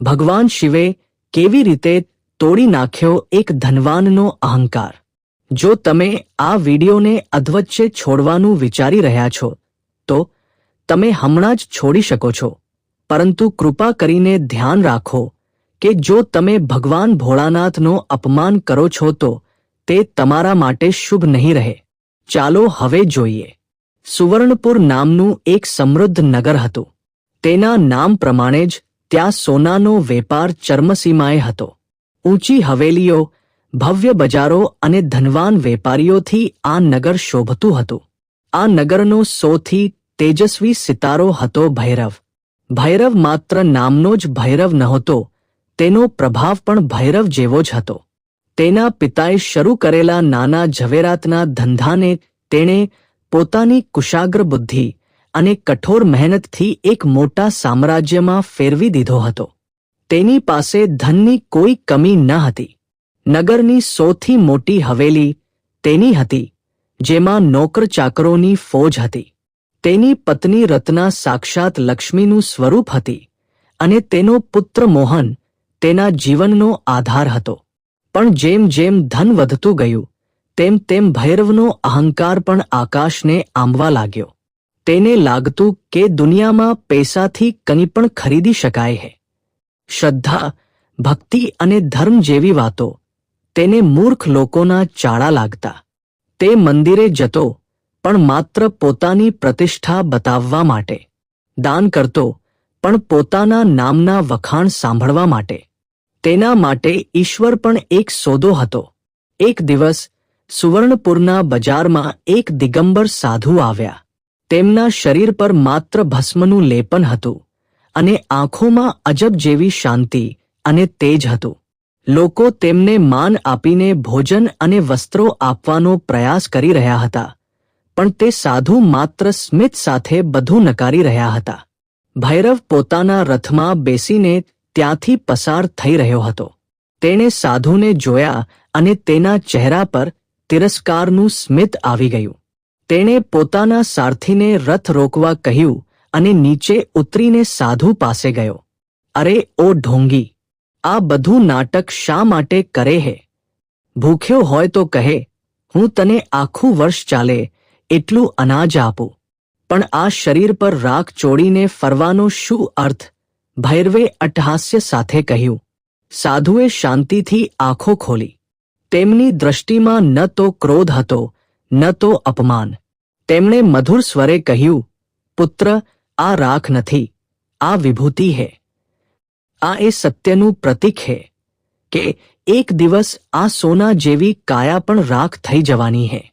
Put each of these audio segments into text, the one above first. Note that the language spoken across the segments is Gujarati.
ભગવાન શિવે કેવી રીતે તોડી નાખ્યો એક ધનવાનનો અહંકાર? જો તમે આ વિડીયોને અધવચ્ચે છોડવાનું વિચારી રહ્યા છો, તો તમે હમણાં જ છોડી શકો છો. પરંતુ કૃપા કરીને ધ્યાન રાખો કે જો તમે ભગવાન ભોળાનાથનો અપમાન કરો છો, તો તે તમારા માટે શુભ નહીં રહે. ચાલો હવે જોઈએ. સુવર્ણપુર નામનું એક સમૃદ્ધ નગર હતું. તેના નામ પ્રમાણે જ ત્યાં સોનાનો વેપાર ચર્મસીમાએ હતો. ઊંચી હવેલીઓ, ભવ્ય બજારો અને ધનવાન વેપારીઓથી આ નગર શોભતું હતું. આ નગરનો સૌથી તેજસ્વી સિતારો હતો ભૈરવ. ભૈરવ માત્ર નામનો જ ભૈરવ નહોતો, તેનો પ્રભાવ પણ ભૈરવ જેવો જ હતો. તેના પિતાએ શરૂ કરેલા નાના ઝવેરાતના ધંધાને તેણે પોતાની કુશાગ્ર બુદ્ધિ અને કઠોર મહેનતથી એક મોટા સામ્રાજ્યમાં ફેરવી દીધો હતો. તેની પાસે ધનની કોઈ કમી ન હતી. નગરની સૌથી મોટી હવેલી તેની હતી, જેમાં નોકર ચાકરોની ફોજ હતી. તેની પત્ની રત્ના સાક્ષાત લક્ષ્મીનું સ્વરૂપ હતી અને તેનો પુત્ર મોહન તેના જીવનનો આધાર હતો. પણ જેમ જેમ ધન વધતું ગયું, તેમ તેમ ભૈરવનો અહંકાર પણ આકાશને આંબવા લાગ્યો. તેને લાગતું કે દુનિયામાં પૈસાથી કંઈ પણ ખરીદી શકાય હે. શ્રદ્ધા, ભક્તિ અને ધર્મ જેવી વાતો તેને મૂર્ખ લોકોના ચાળા લાગતા. તે મંદિરે જતો, પણ માત્ર પોતાની પ્રતિષ્ઠા બતાવવા માટે. દાન કરતો, પણ પોતાના નામના વખાણ સાંભળવા માટે. તેના માટે ઈશ્વર પણ એક સોદો હતો. એક દિવસ સુવર્ણપુરના બજારમાં એક દિગંબર સાધુ આવ્યા. તેમના શરીર પર માત્ર ભસ્મનું લેપન હતું અને આંખોમાં અજબ જેવી શાંતિ અને તેજ હતું. લોકો તેમને માન આપીને ભોજન અને વસ્ત્રો આપવાનો પ્રયાસ કરી રહ્યા હતા, પણ તે સાધુ માત્ર સ્મિત સાથે બધું નકારી રહ્યા હતા. ભૈરવ પોતાના રથમાં બેસીને ત્યાંથી પસાર થઈ રહ્યો હતો. તેણે સાધુને જોયા અને તેના ચહેરા પર તિરસ્કારનું સ્મિત આવી ગયું. તેણે પોતાના સારથીને રથ રોકવા કહ્યું અને નીચે ઉતરીને સાધુ પાસે ગયો. અરે, ઓ ઢોંગી, આ બધું નાટક શા માટે કરે હે? ભૂખ્યો હોય તો કહે, હું તને આખું વર્ષ ચાલે, એટલું અનાજ આપું. પણ આ શરીર પર રાખ ચોડીને ફરવાનો શું અર્થ? ભૈરવે અટહાસ્ય સાથે કહ્યું. સાધુએ શાંતિથી આંખો ખોલી. તેમની દ્રષ્ટિમાં ન તો ક્રોધ હતો ન તો અપમાન. તેમણે મધુર સ્વરે કહ્યું, પુત્ર, આ રાખ નથી. આ વિભૂતિ હે. આ એ સત્યનું પ્રતીક હે કે એક દિવસ આ સોના જેવી કાયા પણ રાખ થઈ જવાની હે.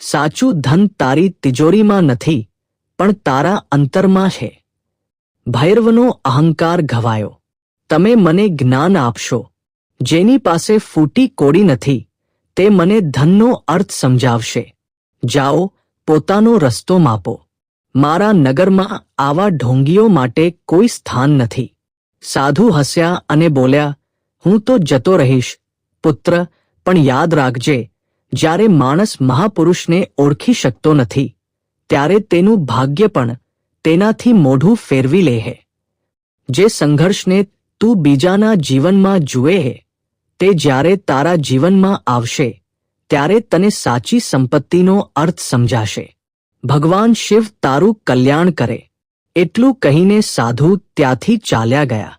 સાચું ધન તારી તિજોરીમાં નથી, પણ તારા અંતરમાં છે ભૈરવનો અહંકાર ઘવાયો. તમે મને જ્ઞાન આપશો. જેની પાસે ફૂટી કોડી નથી. તે મને ધનનો અર્થ સમજાવશે. જાઓ, પોતાનો રસ્તો માપો. મારા નગરમાં આવા ઢોંગીઓ માટે કોઈ સ્થાન નથી. સાધુ હસ્યા અને બોલ્યા, હું તો જતો રહીશ, પુત્ર, પણ યાદ રાખજે, જ્યારે માણસ મહાપુરુષને ઓળખી શકતો નથી, ત્યારે તેનું ભાગ્ય પણ તેનાથી મોઢું ફેરવી લે હે જે સંઘર્ષને તું બીજાના જીવનમાં જુએ હે તે જ્યારે તારા જીવનમાં આવશે, ત્યારે તને સાચી સંપત્તિનો અર્થ સમજાશે. ભગવાન શિવ તારું કલ્યાણ કરે. એટલું કહીને સાધુ ત્યાંથી ચાલ્યા ગયા.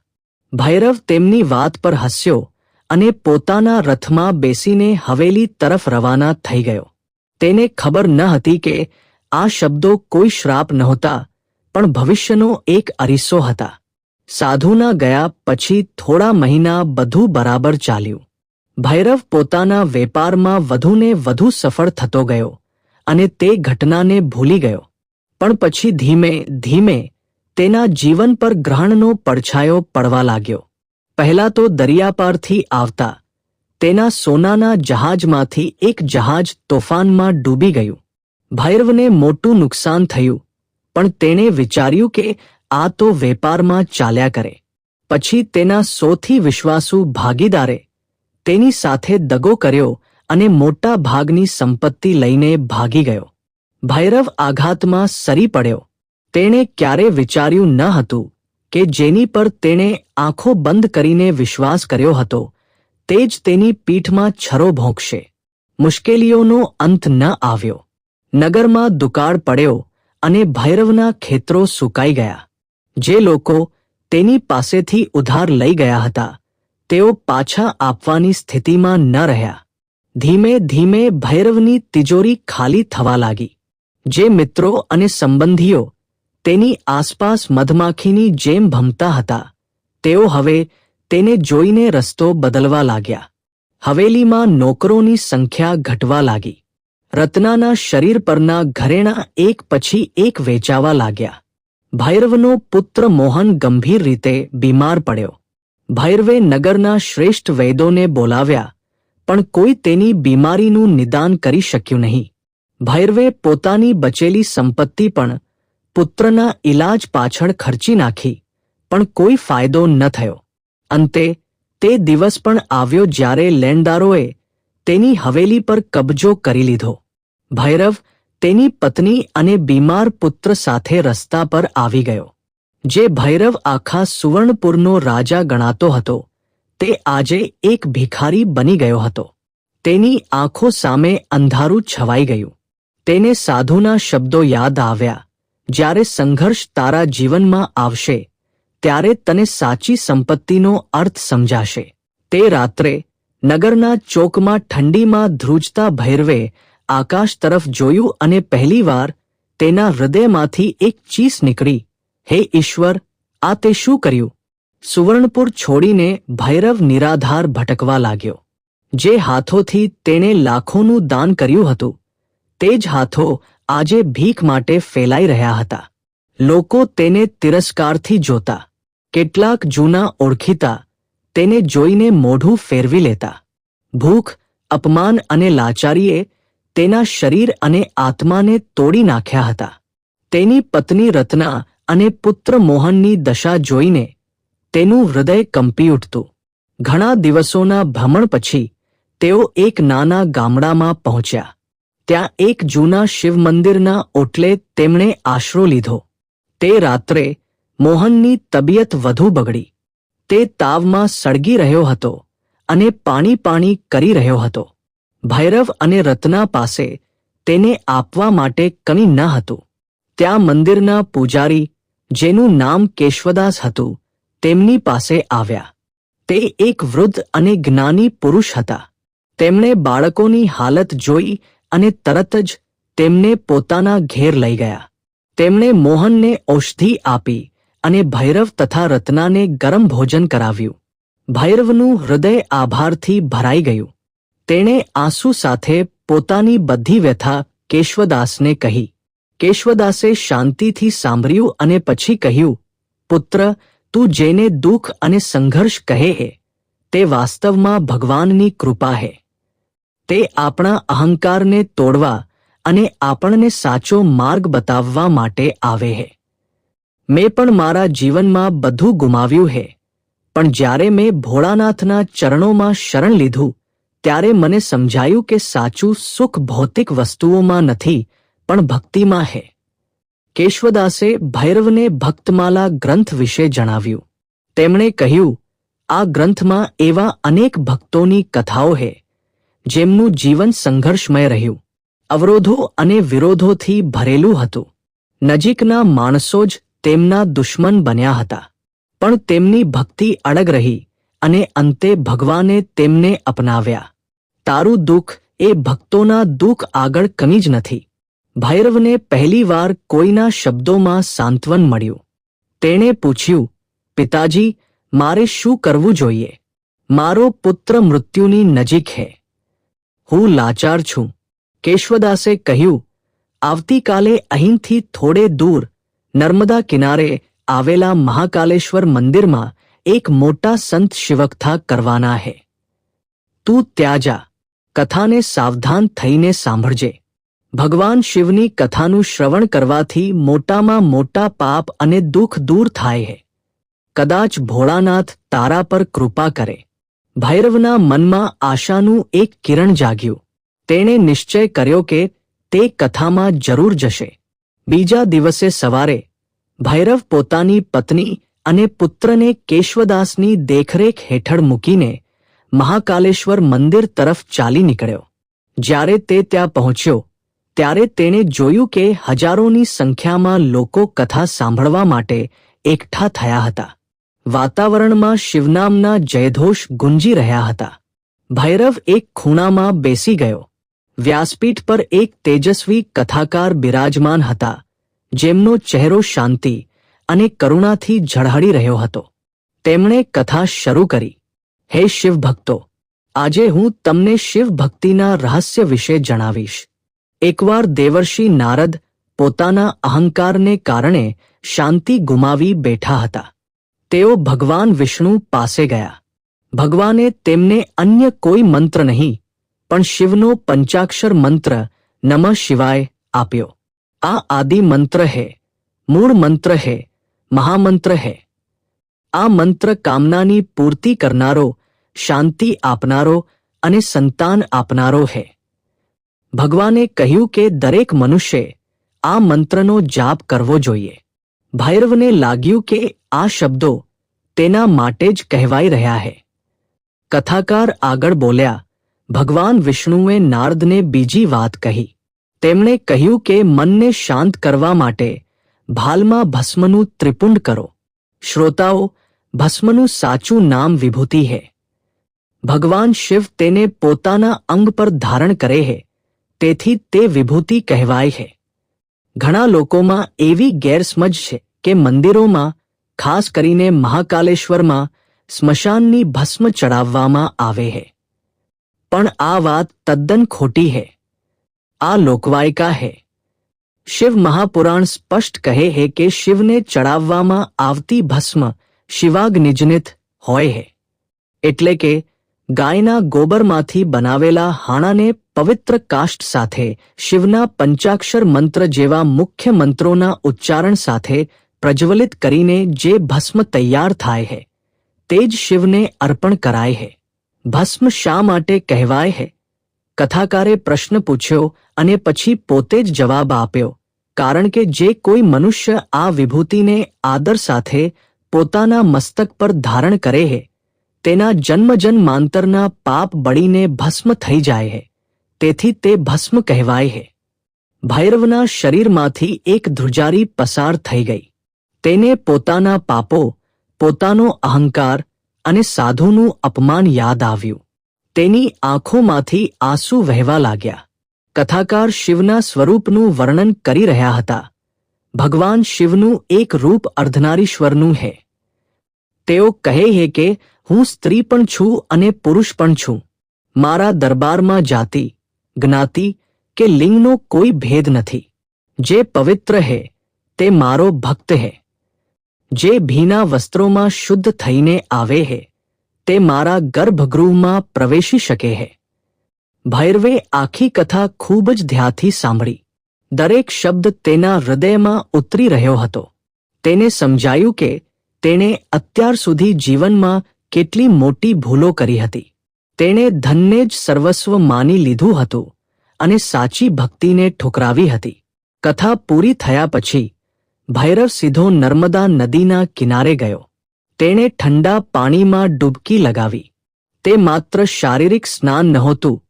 ભૈરવ તેમની વાત પર હસ્યો અને પોતાના રથમાં બેસીને હવેલી તરફ રવાના થઈ ગયો. તેને ખબર ન હતી કે આ શબ્દો કોઈ શ્રાપ નહોતા, પણ ભવિષ્યનો એક અરીસો હતા. સાધુના ગયા પછી થોડા મહિના બધું બરાબર ચાલ્યું. ભૈરવ પોતાના વેપારમાં વધુને વધુ સફળ થતો ગયો અને તે ઘટનાને ભૂલી ગયો. પણ પછી ધીમે ધીમે તેના જીવન પર ગ્રહણનો પડછાયો પડવા લાગ્યો. પહેલા તો દરિયાપારથી આવતા તેના સોનાના જહાજમાંથી એક જહાજ તોફાનમાં ડૂબી ગયું. ભૈરવને મોટું નુકસાન થયું, પણ તેણે વિચાર્યું કે આ તો વેપારમાં ચાલ્યા કરે. પછી તેના સોથી વિશ્વાસુ ભાગીદારે તેની સાથે દગો કર્યો અને મોટા ભાગની સંપત્તિ લઈને ભાગી ગયો. ભૈરવ આઘાતમાં સરી પડ્યો. તેણે ક્યારે વિચાર્યું ન હતું કે જેની પર તેણે આંખો બંધ કરીને વિશ્વાસ કર્યો હતો, તે જ તેની પીઠમાં છરો ભોંકશે. મુશ્કેલીઓનો અંત ન આવ્યો. નગરમાં દુકાળ પડ્યો અને ભૈરવના ખેતરો સુકાઈ ગયા. જે લોકો તેની પાસેથી ઉધાર લઈ ગયા હતા, તેઓ પાછા આપવાની સ્થિતિમાં ન રહ્યા. ધીમે ધીમે ભૈરવની તિજોરી ખાલી થવા લાગી. જે મિત્રો અને સંબંધીઓ તેની આસપાસ મધમાખીની જેમ ભમતા હતા, તેઓ હવે તેને જોઈને રસ્તો બદલવા લાગ્યા. હવેલીમાં નોકરોની સંખ્યા ઘટવા લાગી. રત્નાના શરીર પરના ઘરેણાં એક પછી એક વેચાવા લાગ્યા. ભૈરવનો પુત્ર મોહન ગંભીર રીતે બીમાર પડ્યો. ભૈરવે નગરના શ્રેષ્ઠ વૈદોને બોલાવ્યા, પણ કોઈ તેની બીમારીનું નિદાન કરી શક્યું નહીં. ભૈરવે પોતાની બચેલી સંપત્તિ પણ પુત્રના ઈલાજ પાછળ ખર્ચી નાખી, પણ કોઈ ફાયદો ન થયો. અંતે તે દિવસ પણ આવ્યો જ્યારે લેણદારોએ તેની હવેલી પર કબજો કરી લીધો. ભૈરવ તેની પત્ની અને બીમાર પુત્ર સાથે રસ્તા પર આવી ગયો, જે ભૈરવ આખા સુવર્ણપુરનો રાજા ગણાતો હતો. તે આજે એક ભિખારી બની ગયો હતો. તેની આંખો સામે અંધારું છવાઈ ગયું. તેને સાધુના શબ્દો યાદ આવ્યા, જ્યારે સંઘર્ષ તારા જીવનમાં આવશે, ત્યારે તને સાચી સંપત્તિનો અર્થ સમજાશે. તે રાત્રે નગરના ચોકમાં ઠંડીમાં ધ્રુજતા ભૈરવે આકાશ તરફ જોયું અને પહેલીવાર તેના હૃદયમાંથી એક ચીસ નીકળી. હે ઈશ્વર, આ તે શું કર્યું? સુવર્ણપુર છોડીને ભૈરવ નિરાધાર ભટકવા લાગ્યો. જે હાથોથી તેણે લાખોનું દાન કર્યું હતું, તે જ હાથો આજે ભીખ માટે ફેલાઈ રહ્યા હતા. લોકો તેને તિરસ્કારથી જોતા, કેટલાક જૂના ઓળખીતા તેને જોઈને મોઢું ફેરવી લેતા. ભૂખ, અપમાન અને લાચારીએ તેના શરીર અને આત્માને તોડી નાખ્યા હતા. તેની પત્ની રત્ના અને પુત્ર મોહનની દશા જોઈને તેનું હૃદય કંપી ઉઠતું. ઘણા દિવસોના ભ્રમણ પછી તેઓ એક નાના ગામડામાં પહોંચ્યા. ત્યાં એક જૂના શિવ મંદિરના ઓટલે તેમણે આશરો લીધો. તે રાત્રે મોહનની તબિયત વધુ બગડી. તે તાવમાં સળગી રહ્યો હતો અને પાણી પાણી કરી રહ્યો હતો. ભૈરવ અને રત્ના પાસે તેને આપવા માટે કંઈ ન હતું. ત્યાં મંદિરના પૂજારી, જેનું નામ કેશવદાસ હતું, તેમની પાસે આવ્યા. તે એક વૃદ્ધ અને જ્ઞાની પુરુષ હતા. તેમણે બાળકોની હાલત જોઈ અને તરત જ તેમને પોતાના ઘેર લઈ ગયા. તેમણે મોહનને ઔષધિ આપી અને ભૈરવ તથા રત્નાને ગરમ ભોજન કરાવ્યું. ભૈરવનું હૃદય આભારથી ભરાઈ ગયું. તેણે આંસુ સાથે પોતાની બધી વ્યથા કેશવદાસને કહી. કેશવદાસે શાંતિથી સાંભળ્યું અને પછી કહ્યું, પુત્ર, તું જેને દુઃખ અને સંઘર્ષ કહે હે, તે વાસ્તવમાં ભગવાનની કૃપા હે. તે આપણા અહંકારને તોડવા અને આપણને સાચો માર્ગ બતાવવા માટે આવે હે. મેં પણ મારા જીવનમાં બધું ગુમાવ્યું હે, પણ જ્યારે મેં ભોળાનાથના ચરણોમાં શરણ લીધું ત્યારે મને સમજાયું કે સાચું સુખ ભૌતિક વસ્તુઓમાં નથી, પણ ભક્તિમાં હે. કેશવદાસે ભૈરવને ભક્તમાલા ગ્રંથ વિશે જણાવ્યું. તેમણે કહ્યું, આ ગ્રંથમાં એવા અનેક ભક્તોની કથાઓ હે, જેમનું જીવન સંઘર્ષમય રહ્યું. અવરોધો અને વિરોધોથી ભરેલું હતું. નજીકના માણસો જ તેમના દુશ્મન બન્યા હતા. પણ તેમની ભક્તિ અડગ રહી અને અંતે ભગવાને તેમને અપનાવ્યા. તારું દુઃખ એ ભક્તોના દુઃખ આગળ કમી જ નથી. ભૈરવને પહેલીવાર કોઈના શબ્દોમાં સાંત્વન મળ્યું. તેણે પૂછ્યું, પિતાજી, મારે શું કરવું જોઈએ? મારો પુત્ર મૃત્યુની નજીક હે. હું લાચાર છું. કેશવદાસે કહ્યું, આવતીકાલે અહીંથી થોડે દૂર, નર્મદા કિનારે આવેલા મહાકાલેશ્વર મંદિરમાં એક મોટા સંત શિવકથા કરવાના હે. તું ત્યાં જા. કથાને સાવધાન થઈને સાંભળજે. ભગવાન શિવની કથાનું શ્રવણ કરવાથી મોટામાં મોટા પાપ અને દુઃખ દૂર થાય હે. કદાચ ભોળાનાથ તારા પર કૃપા કરે. ભૈરવના મનમાં આશાનું એક કિરણ જાગ્યું. તેણે નિશ્ચય કર્યો કે તે કથામાં જરૂર જશે. બીજા દિવસે સવારે ભૈરવ પોતાની પત્ની અને પુત્રને કેશવદાસની દેખરેખ હેઠળ મૂકીને મહાકાલેશ્વર મંદિર તરફ ચાલી નીકળ્યો. જ્યારે તે ત્યાં પહોંચ્યો, ત્યારે તેણે જોયું કે હજારોની સંખ્યામાં લોકો કથા સાંભળવા માટે એકઠા થયા હતા. વાતાવરણમાં શિવનામના જયઘોષ ગુંજી રહ્યા હતા. ભૈરવ એક ખૂણામાં બેસી ગયો. વ્યાસપીઠ પર એક તેજસ્વી કથાકાર બિરાજમાન હતા, જેમનો ચહેરો શાંતિ અને કરુણાથી ઝળહળી રહ્યો હતો. તેમણે કથા શરૂ કરી. હે શિવ ભક્તો, આજે હું તમને શિવ ભક્તિના રહસ્ય વિશે જણાવીશ. એકવાર દેવર્ષિ નારદ પોતાના અહંકારને કારણે શાંતિ ગુમાવી બેઠા હતા. તેઓ ભગવાન વિષ્ણુ પાસે ગયા. ભગવાને તેમને અન્ય કોઈ મંત્ર નહીં, પણ શિવનો પંચાક્ષર મંત્ર નમઃ શિવાય આપ્યો. આ આદિ મંત્ર હે, મૂળ મંત્ર હે, મહામંત્ર હે. આ મંત્ર કામનાની પૂર્તિ કરનારો, શાંતિ આપનારો અને સંતાન આપનારો હે. ભગવાને કહ્યું કે દરેક મનુષ્યે આ મંત્રનો જાપ કરવો જોઈએ. ભૈરવને લાગ્યું કે આ શબ્દો તેના માટે જ કહેવાઈ રહ્યા હે. કથાકાર આગળ બોલ્યા, ભગવાન વિષ્ણુએ નારદને બીજી વાત કહી. તેમણે કહ્યું કે મનને શાંત કરવા માટે ભાલમાં ભસ્મનું ત્રિપુંડ કરો. શ્રોતાઓ ભસ્મનું સાચું નામ વિભૂતિ હે. ભગવાન શિવ તેને પોતાના અંગ પર ધારણ કરે હે. તેથી તે વિભૂતિ કહેવાય છે ઘણા લોકોમાં એવી ગેરસમજ છે કે મંદિરોમાં, ખાસ કરીને મહાકાલેશ્વરમાં, સ્મશાનની ભસ્મ ચડાવવામાં આવે છે પણ આ વાત તદ્દન ખોટી છે આ લોકવાયકા હે. શિવ મહાપુરાણ સ્પષ્ટ કહે છે કે શિવને ચડાવવામાં આવતી ભસ્મ શિવાગ્નિજનિત હોય હે. એટલે કે ગાયના ગોબરમાંથી બનાવેલા હાણાને પવિત્ર કાષ્ટ સાથે, શિવના પંચાક્ષર મંત્ર જેવા મુખ્ય મંત્રોના ઉચ્ચારણ સાથે પ્રજ્વલિત કરીને જે ભસ્મ તૈયાર થાય છે તે જ શિવને અર્પણ કરાય છે ભસ્મ શા માટે કહેવાય છે કથાકારે પ્રશ્ન પૂછ્યો અને પછી પોતે જ જવાબ આપ્યો, કારણ કે જે કોઈ મનુષ્ય આ વિભૂતિને આદર સાથે પોતાના મસ્તક પર ધારણ કરે હે. તેના જન્મજન્માંતરના પાપ બળીને ભસ્મ થઈ જાય છે તેથી તે ભસ્મ કહેવાય છે ભૈરવના શરીરમાંથી એક ધ્રુજારી પસાર થઈ ગઈ. તેને પોતાના પાપો, પોતાનો અહંકાર અને સાધુનું અપમાન યાદ આવ્યું. તેની આંખોમાંથી આંસુ વહેવા લાગ્યા. કથાકાર શિવના સ્વરૂપનું વર્ણન કરી રહ્યા હતા. ભગવાન શિવનું એક રૂપ અર્ધનારીશ્વરનું છે તેઓ કહે છે કે હું સ્ત્રી પણ છું અને પુરુષ પણ છું. મારા દરબારમાં જાતિ, જ્ઞાતિ કે લિંગનો કોઈ ભેદ નથી. જે પવિત્ર હે, તે મારો ભક્ત હે. જે ભીના વસ્ત્રોમાં શુદ્ધ થઈને આવે હે, તે મારા ગર્ભગૃહમાં પ્રવેશી શકે હે. ભૈરવે આખી કથા ખૂબ જ ધ્યાથી સાંભળી. દરેક શબ્દ તેના હૃદયમાં ઉતરી રહ્યો હતો. તેને સમજાયું કે તેણે અત્યાર સુધી જીવનમાં કેટલી મોટી ભૂલો કરી હતી. તેણે ધનને જ સર્વસ્વ માની લીધું હતું અને સાચી ભક્તિને ઠુકરાવી હતી. કથા પૂરી થયા પછી, ભૈરવ સીધો નર્મદા નદીના કિનારે ગયો. તેણે ઠંડા પાણીમાં ડૂબકી લગાવી. તે માત્ર શારીરિક સ્નાન નહોતું,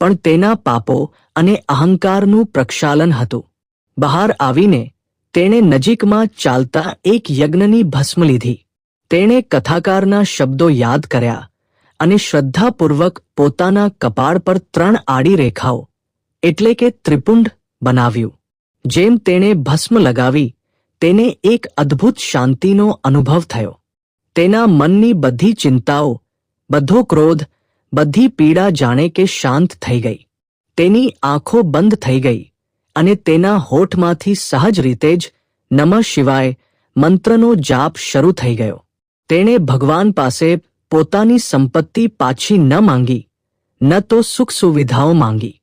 પણ તેના પાપો અને અહંકારનું પ્રક્ષાલન હતું. બહાર આવીને તેણે નજીકમાં ચાલતા એક યજ્ઞની ભસ્મ લીધી. તેણે કથાકારના શબ્દો યાદ કર્યા અને શ્રદ્ધાપૂર્વક પોતાના કપાળ પર ત્રણ આડી રેખાઓ, એટલે કે ત્રિપુંડ, બનાવ્યું. જેમ તેણે ભસ્મ લગાવી, તેને એક અદ્ભુત શાંતિનો અનુભવ થયો. તેના મનની બધી ચિંતાઓ, બધો ક્રોધ, બધી પીડા જાણે કે શાંત થઈ ગઈ. તેની આંખો બંધ થઈ ગઈ. અને તેના હોઠમાંથી સહજ રીતે જ નમઃ શિવાય મંત્રનો જાપ શરૂ થઈ ગયો. તેણે ભગવાન પાસે પોતાની સંપત્તિ પાછી ન માંગી, ન તો સુખ સુવિધાઓ માંગી.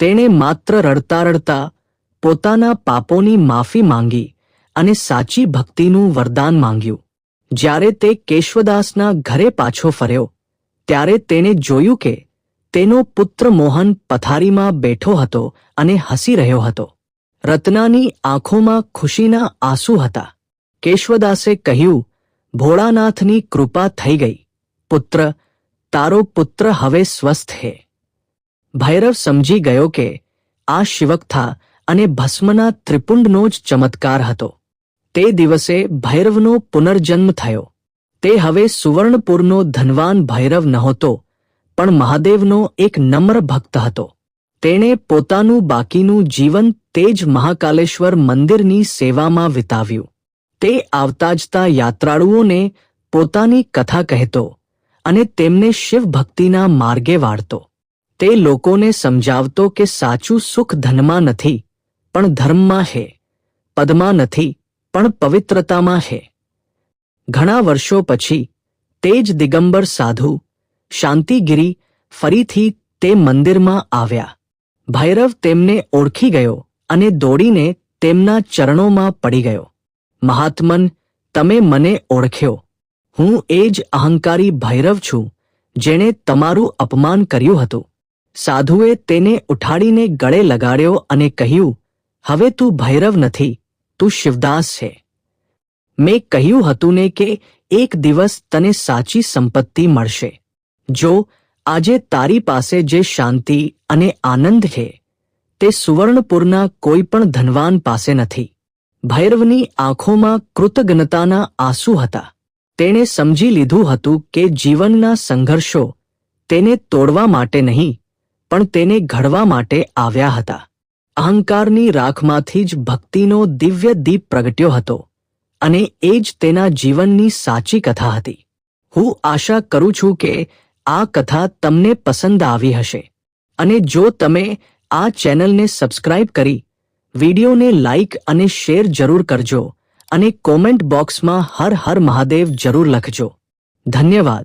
તેણે માત્ર રડતા રડતા પોતાના પાપોની માફી માંગી અને સાચી ભક્તિનું વરદાન માંગ્યું. જ્યારે તે કેશવદાસના ઘરે પાછો ફર્યો, ત્યારે તેણે જોયું કે તેનો પુત્ર મોહન પથારીમાં બેઠો હતો અને હસી રહ્યો હતો. રત્નાની આંખોમાં ખુશીના આંસુ હતા. કેશવદાસે કહ્યું, ભોળાનાથની કૃપા થઈ ગઈ. પુત્ર, તારો પુત્ર હવે સ્વસ્થ હે. ભૈરવ સમજી ગયો કે આ શિવકથા અને ભસ્મના ત્રિપુંડનો જ ચમત્કાર હતો. તે દિવસે ભૈરવનો પુનર્જન્મ થયો. તે હવે સુવર્ણપુરનો ધનવાન ભૈરવ નહોતો પણ મહાદેવનો એક નમ્ર ભક્ત હતો. તેણે પોતાનું બાકીનું જીવન તે જ મહાકાલેશ્વર મંદિરની સેવામાં વિતાવ્યું. તે આવતા જતા યાત્રાળુઓને પોતાની કથા કહેતો અને તેમને શિવ ભક્તિના માર્ગે વાળતો. તે લોકોને સમજાવતો કે સાચું સુખ ધનમાં નથી, પણ ધર્મમાં હે, પદમાં નથી, પણ પવિત્રતામાં હે. ઘણા વર્ષો પછી તે જ દિગંબર સાધુ શાંતિગીરી ફરીથી તે મંદિરમાં આવ્યા. ભૈરવ તેમને ઓળખી ગયો અને દોડીને તેમના ચરણોમાં પડી ગયો. મહાત્મન, તમે મને ઓળખ્યો. હું એ જ અહંકારી ભૈરવ છું, જેણે તમારું અપમાન કર્યું હતું. સાધુએ તેને ઉઠાડીને ગળે લગાડ્યો અને કહ્યું, હવે તું ભૈરવ નથી, તું શિવદાસ છે. મેં કહ્યું હતું ને કે એક દિવસ તને સાચી સંપત્તિ મળશે. જો આજે તારી પાસે જે શાંતિ અને આનંદ છે, તે સુવર્ણપુરના કોઈ પણ ધનવાન પાસે નથી. ભૈરવની આંખોમાં કૃતજ્ઞતાના આંસુ હતા. તેણે સમજી લીધું હતું કે જીવનના સંઘર્ષો તેને તોડવા માટે નહીં, પણ તેને ઘડવા માટે આવ્યા હતા. અહંકારની રાખમાંથી જ ભક્તિનો દિવ્ય દીપ પ્રગટ્યો હતો અને એ જ તેના જીવનની સાચી કથા હતી. હું આશા કરું છું કે આ કથા તમને પસંદ આવી હશે. અને જો તમે આ ચેનલને સબસ્ક્રાઇબ કરી વિડીયોને લાઇક અને શેર જરૂર કરજો અને કોમેન્ટ બોક્સમાં હર હર મહાદેવ જરૂર લખજો. ધન્યવાદ.